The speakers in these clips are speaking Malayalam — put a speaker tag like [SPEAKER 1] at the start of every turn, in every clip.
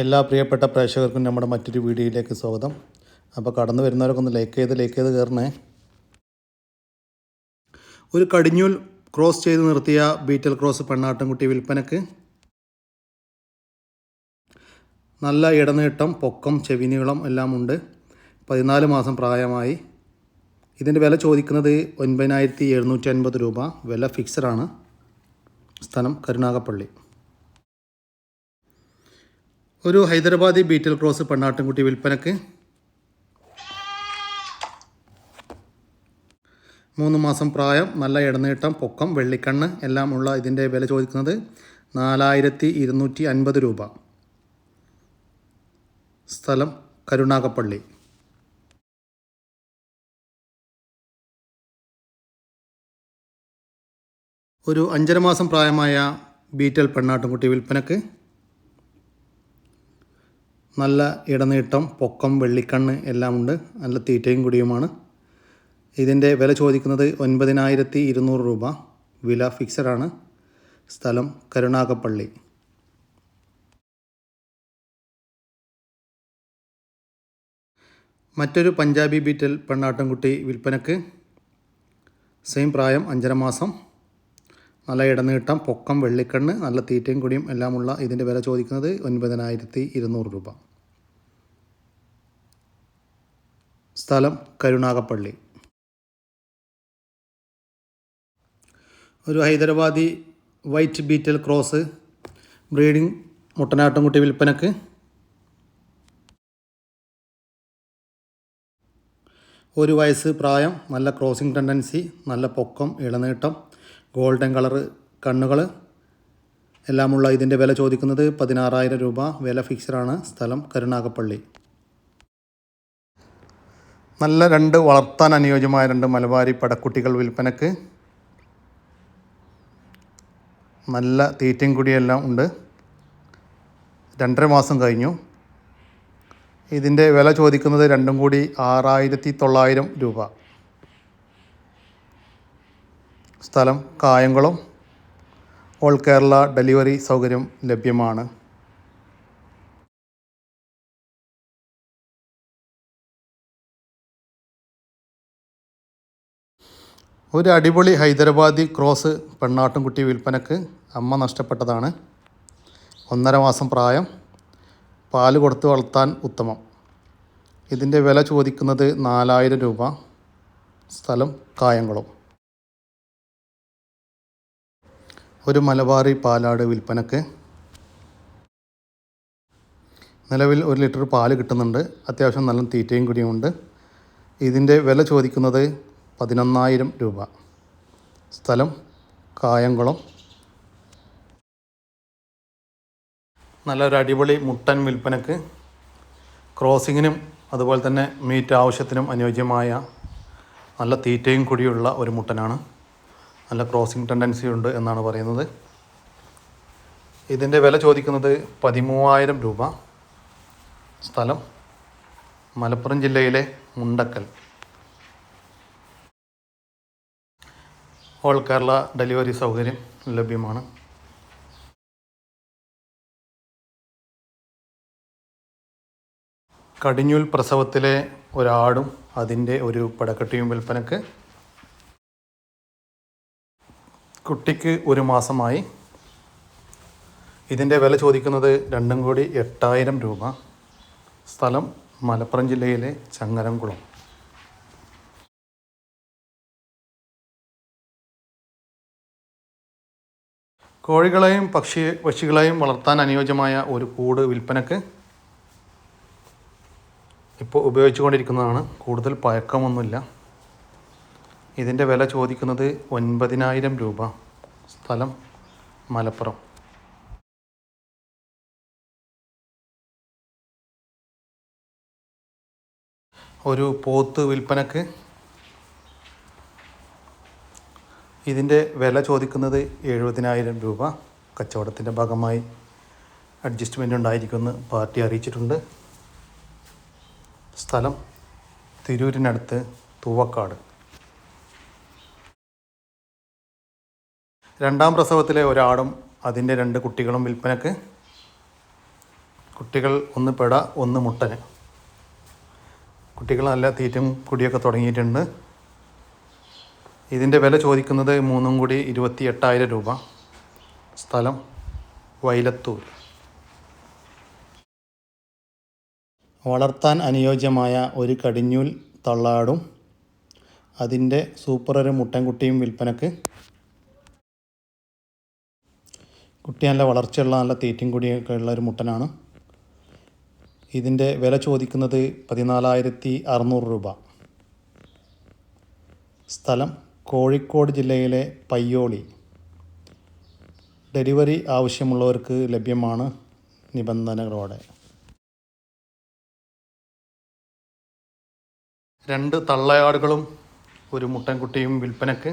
[SPEAKER 1] എല്ലാ പ്രിയപ്പെട്ട പ്രേക്ഷകർക്കും നമ്മുടെ മറ്റൊരു വീഡിയോയിലേക്ക് സ്വാഗതം. അപ്പോൾ കടന്നു വരുന്നവരൊക്കെ ഒന്ന് ലൈക്ക് ചെയ്ത് ലൈക്ക് ചെയ്ത് കയറണേ. ഒരു കടിഞ്ഞൂൽ ക്രോസ് ചെയ്ത് നിർത്തിയ ബീറ്റൽ ക്രോസ് പെണ്ണാട്ടൻകുട്ടി വിൽപ്പനക്ക് നല്ല ഇടനീട്ടം പൊക്കം ചെവിനീളം എല്ലാം ഉണ്ട്. പതിനാല് മാസം പ്രായമായി. ഇതിന്റെ വില ചോദിക്കുന്നത് ഒൻപതിനായിരത്തി എഴുന്നൂറ്റി അൻപത് രൂപ. വില ഫിക്സഡാണ് സ്ഥലം കരുനാഗപ്പള്ളി. ഒരു ഹൈദരാബാദി ബീറ്റൽ ക്രോസ് പെണ്ണാട്ടിൻകുട്ടി വിൽപ്പനക്ക് മൂന്ന് മാസം പ്രായം നല്ല ഇടനീട്ടം പൊക്കം വെള്ളിക്കണ്ണ് എല്ലാം ഉള്ള ഇതിന്റെ വില ചോദിക്കുന്നത് നാലായിരത്തി ഇരുന്നൂറ്റി അൻപത് രൂപ. സ്ഥലം കരുണാകപ്പള്ളി ഒരു അഞ്ചര മാസം പ്രായമായ ബീറ്റൽ പെണ്ണാട്ടുംകുട്ടി വിൽപ്പനക്ക് നല്ല ഇടനീട്ടം പൊക്കം വെള്ളിക്കണ്ണ് എല്ലാം ഉണ്ട്. നല്ല തീറ്റയും കുടിയുമാണ്. ഇതിന്റെ വില ചോദിക്കുന്നത് ഒൻപതിനായിരത്തി ഇരുന്നൂറ് രൂപ. വില ഫിക്സഡാണ് സ്ഥലം കരുണാകപ്പള്ളി മറ്റൊരു പഞ്ചാബി ബീറ്റൽ പെണ്ണാട്ടൻകുട്ടി വിൽപ്പനക്ക്. സെയിം പ്രായം അഞ്ചര മാസം. നല്ല ഇടനീട്ടം പൊക്കം വെള്ളിക്കണ്ണ് നല്ല തീറ്റയും കുടിയും എല്ലാമുള്ള ഇതിന്റെ വില ചോദിക്കുന്നത് ഒൻപതിനായിരത്തി ഇരുന്നൂറ് രൂപ. സ്ഥലം കരുണാകപ്പള്ളി ഒരു Hyderabadi white Beetal cross breeding മുട്ടനാട്ടുംകുട്ടി വിൽപ്പനക്ക്. ഒരു വയസ്സ് പ്രായം നല്ല ക്രോസിംഗ് ടെൻഡൻസി നല്ല പൊക്കം ഇളനീട്ടം ഗോൾഡൻ കളറ് കണ്ണുകൾ എല്ലാമുള്ള ഇതിന്റെ വില ചോദിക്കുന്നത് പതിനാറായിരം രൂപ. വില ഫിക്സഡാണ് സ്ഥലം കരുനാഗപ്പള്ളി. നല്ല രണ്ട് വളർത്താൻ അനുയോജ്യമായ രണ്ട് മലബാരി പടക്കുട്ടികൾ വിൽപ്പനക്ക്. നല്ല തീറ്റയും കുടിയെല്ലാം ഉണ്ട്. രണ്ടര മാസം കഴിഞ്ഞു. ഇതിന്റെ വില ചോദിക്കുന്നത് രണ്ടും കൂടി ആറായിരത്തി തൊള്ളായിരം രൂപ. സ്ഥലം കായംകുളം. ഓൾ കേരള ഡെലിവറി സൗകര്യം ലഭ്യമാണ്. ഒരു അടിപൊളി ഹൈദരാബാദി ക്രോസ് പെണ്ണാട്ടുംകുട്ടി വിൽപ്പനക്ക് അമ്മ നഷ്ടപ്പെട്ടതാണ്. ഒന്നര മാസം പ്രായം പാൽ കൊടുത്ത് വളർത്താൻ ഉത്തമം. ഇതിന്റെ വില ചോദിക്കുന്നത് നാലായിരം രൂപ. സ്ഥലം കായംകുളം. ഒരു മലബാറി പാലാട് വിൽപ്പനക്ക് നിലവിൽ ഒരു ലിറ്റർ പാൽ കിട്ടുന്നുണ്ട്. അത്യാവശ്യം നല്ല തീറ്റയും കൂടിയുമുണ്ട്. ഇതിന്റെ വില ചോദിക്കുന്നത് പതിനൊന്നായിരം രൂപ. സ്ഥലം കായംകുളം. നല്ലൊരു അടിപൊളി മുട്ടൻ വിൽപ്പനക്ക് ക്രോസിങ്ങിനും അതുപോലെ തന്നെ മീറ്റ് ആവശ്യത്തിനും അനുയോജ്യമായ നല്ല തീറ്റയും കൂടിയുള്ള ഒരു മുട്ടനാണ്. നല്ല ക്രോസിംഗ് ടെൻഡൻസി ഉണ്ട് എന്നാണ് പറയുന്നത്. ഇതിന്റെ വില ചോദിക്കുന്നത് പതിമൂവായിരം രൂപ. സ്ഥലം മലപ്പുറം ജില്ലയിലെ മുണ്ടക്കൽ. ഓൾ കേരള ഡെലിവറി സൗകര്യം ലഭ്യമാണ്. കടിഞ്ഞൂൽ പ്രസവത്തിലെ ഒരാടും അതിന്റെ ഒരു പടക്കട്ടിയും വിൽപ്പനക്ക് കുട്ടിക്ക് ഒരു മാസമായി. ഇതിന്റെ വില ചോദിക്കുന്നത് രണ്ടും കോടി എട്ടായിരം രൂപ. സ്ഥലം മലപ്പുറം ജില്ലയിലെ ചങ്ങരംകുളം. കോഴികളെയും പക്ഷി പക്ഷികളെയും വളർത്താൻ അനുയോജ്യമായ ഒരു കൂട് വിൽപ്പനക്ക് ഇപ്പോൾ ഉപയോഗിച്ചുകൊണ്ടിരിക്കുന്നതാണ്. കൂടുതൽ പഴക്കമൊന്നുമില്ല. ഇതിന്റെ വില ചോദിക്കുന്നത് ഒൻപതിനായിരം രൂപ. സ്ഥലം മലപ്പുറം. ഒരു പോത്ത് വിൽപ്പനക്ക് ഇതിന്റെ വില ചോദിക്കുന്നത് എഴുപതിനായിരം രൂപ. കച്ചവടത്തിന്റെ ഭാഗമായി അഡ്ജസ്റ്റ്മെന്റ് ഉണ്ടായിരിക്കുമെന്ന് പാർട്ടി അറിയിച്ചിട്ടുണ്ട്. സ്ഥലം തിരൂരിനടുത്ത് തൂവക്കാട്. രണ്ടാം പ്രസവത്തിലെ ഒരാടും അതിന്റെ രണ്ട് കുട്ടികളും വിൽപ്പനക്ക്. കുട്ടികൾ ഒന്ന് പെട ഒന്ന് മുട്ടന്. കുട്ടികൾ നല്ല തീറ്റും കുടിയൊക്കെ തുടങ്ങിയിട്ടുണ്ട്. ഇതിന്റെ വില ചോദിക്കുന്നത് മൂന്നും കൂടി ഇരുപത്തി എട്ടായിരം രൂപ. സ്ഥലം വൈലത്തൂർ. വളർത്താൻ അനുയോജ്യമായ ഒരു കടിഞ്ഞൂൽ തള്ളാടും അതിന്റെ സൂപ്പർ ഒരു മുട്ടൻകുട്ടിയും വിൽപ്പനക്ക്. കുട്ടി നല്ല വളർച്ചയുള്ള നല്ല തീറ്റും കൂടിയൊക്കെ ഉള്ള ഒരു മുട്ടനാണ്. ഇതിന്റെ വില ചോദിക്കുന്നത് പതിനാലായിരത്തി അറുന്നൂറ് രൂപ. സ്ഥലം കോഴിക്കോട് ജില്ലയിലെ പയ്യോളി ഡെലിവറി ആവശ്യമുള്ളവർക്ക് ലഭ്യമാണ് നിബന്ധനകളോടെ. രണ്ട് തള്ളയാടുകളും ഒരു മുട്ടൻകുട്ടിയും വിൽപ്പനക്ക്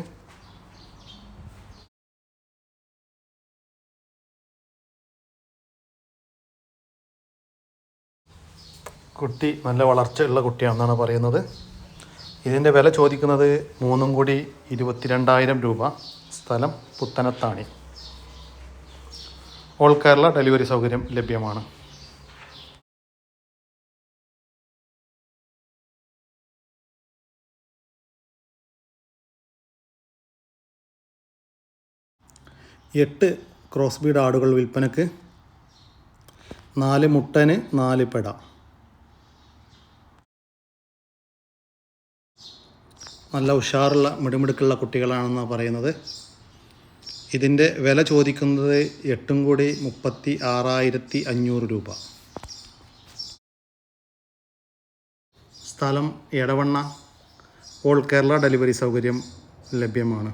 [SPEAKER 1] കുട്ടി നല്ല വളർച്ചയുള്ള കുട്ടിയാണെന്നാണ് പറയുന്നത്. ഇതിന്റെ വില ചോദിക്കുന്നത് മൂന്നും കൂടി ഇരുപത്തിരണ്ടായിരം രൂപ. സ്ഥലം പുത്തനത്താണി. ഓൾ കേരള ഡെലിവറി സൗകര്യം ലഭ്യമാണ്. എട്ട് ക്രോസ് ആടുകൾ വിൽപ്പനക്ക് നാല് മുട്ടന് നാല് പെട. നല്ല ഉഷാറുള്ള മിടുമിടുക്കുള്ള കുട്ടികളാണെന്നാണ് പറയുന്നത്. ഇതിന്റെ വില ചോദിക്കുന്നത് എട്ടും കൂടി മുപ്പത്തി ആറായിരത്തി അഞ്ഞൂറ് രൂപ. സ്ഥലം എടവണ്ണ. ഓൾ കേരള ഡെലിവറി സൗകര്യം ലഭ്യമാണ്.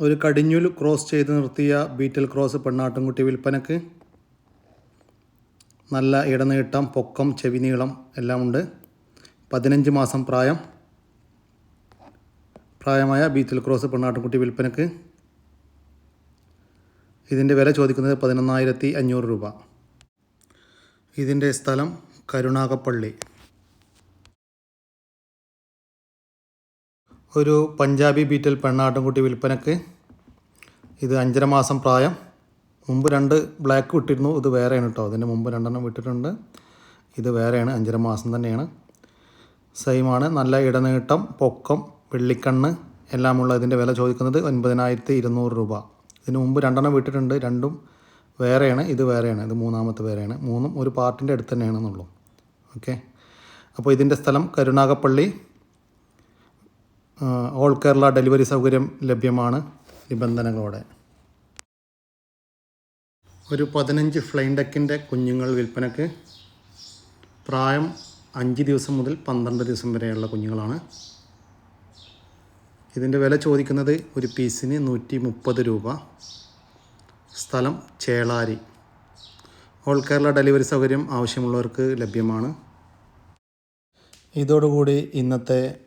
[SPEAKER 1] ഒരു കടിഞ്ഞൂൽ ക്രോസ് ചെയ്ത് നിർത്തിയ ബീറ്റൽ ക്രോസ് പെണ്ണാട്ടുംകുട്ടി വിൽപ്പനക്ക് നല്ല ഇടനീട്ടം പൊക്കം ചെവി നീളം എല്ലാം ഉണ്ട് പതിനഞ്ച് മാസം പ്രായം. പ്രായമായ ബീറ്റൽ ക്രോസ് പെണ്ണാട്ടുകുട്ടി വിൽപ്പനക്ക്. ഇതിന്റെ വില ചോദിക്കുന്നത് പതിനൊന്നായിരത്തി അഞ്ഞൂറ് രൂപ. ഇതിന്റെ സ്ഥലം കരുണാകപ്പള്ളി. ഒരു പഞ്ചാബി ബീറ്റൽ പെണ്ണാട്ടുംകുട്ടി വിൽപ്പനക്ക്. ഇത് അഞ്ചര മാസം പ്രായം. മുമ്പ് രണ്ട് ബ്ലാക്ക് വിട്ടിരുന്നു. ഇത് വേറെയാണ് കേട്ടോ അതിന്റെ മുമ്പ് രണ്ടെണ്ണം വിട്ടിട്ടുണ്ട്. ഇത് വേറെയാണ്. അഞ്ചര മാസം തന്നെയാണ്. സെയിമാണ് നല്ല ഇടനീട്ടം പൊക്കം വെള്ളിക്കണ്ണ് എല്ലാമുള്ള ഇതിന്റെ വില ചോദിക്കുന്നത് ഒൻപതിനായിരത്തി ഇരുന്നൂറ് രൂപ. ഇതിന് മുമ്പ് രണ്ടെണ്ണം വിട്ടിട്ടുണ്ട്. രണ്ടും വേറെയാണ്. ഇത് വേറെയാണ്. ഇത് മൂന്നാമത്തെ വേറെയാണ്. മൂന്നും ഒരു പാർട്ടിന്റെ അടുത്ത് തന്നെയാണെന്നുള്ളൂ. ഓക്കെ അപ്പോൾ ഇതിന്റെ സ്ഥലം കരുണാകപ്പള്ളി ഓൾ കേരള ഡെലിവറി സൗകര്യം ലഭ്യമാണ് നിബന്ധനകളോടെ. ഒരു പതിനഞ്ച് ഫ്ലൈൻ ഡെക്കിന്റെ കുഞ്ഞുങ്ങൾ വിൽപ്പനക്ക് പ്രായം അഞ്ച് ദിവസം മുതൽ പന്ത്രണ്ട് ദിവസം വരെയുള്ള കുഞ്ഞുങ്ങളാണ്. ഇതിന്റെ വില ചോദിക്കുന്നത് ഒരു പീസിന് നൂറ്റി മുപ്പത് രൂപ. സ്ഥലം ചേളാരി. ഓൾ കേരള ഡെലിവറി സൗകര്യം ആവശ്യമുള്ളവർക്ക് ലഭ്യമാണ്. ഇതോടുകൂടി ഇന്നത്തെ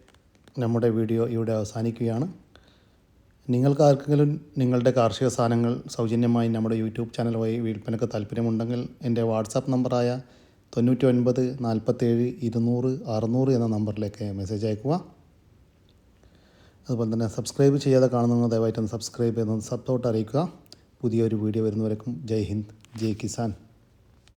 [SPEAKER 1] നമ്മുടെ വീഡിയോ ഇവിടെ അവസാനിക്കുകയാണ്. നിങ്ങൾക്ക് ആർക്കെങ്കിലും നിങ്ങളുടെ കാർഷിക സാധനങ്ങൾ സൗജന്യമായി നമ്മുടെ യൂട്യൂബ് ചാനൽ വഴി വിൽപ്പനക്ക് താല്പര്യമുണ്ടെങ്കിൽ എന്റെ വാട്സാപ്പ് നമ്പറായ തൊണ്ണൂറ്റി ഒൻപത് നാൽപ്പത്തേഴ് ഇരുന്നൂറ് അറുന്നൂറ് എന്ന നമ്പറിലേക്ക് മെസ്സേജ് അയക്കുക അതുപോലെ തന്നെ സബ്സ്ക്രൈബ് ചെയ്യാതെ കാണുന്നവർ ദയവായിട്ടൊന്ന് സബ്സ്ക്രൈബ് ചെയ്ത് സപ്പോർട്ട് അറിയിക്കുക. പുതിയൊരു വീഡിയോ വരുന്നവരേക്കും ജയ് ഹിന്ദ് ജയ് കിസാൻ.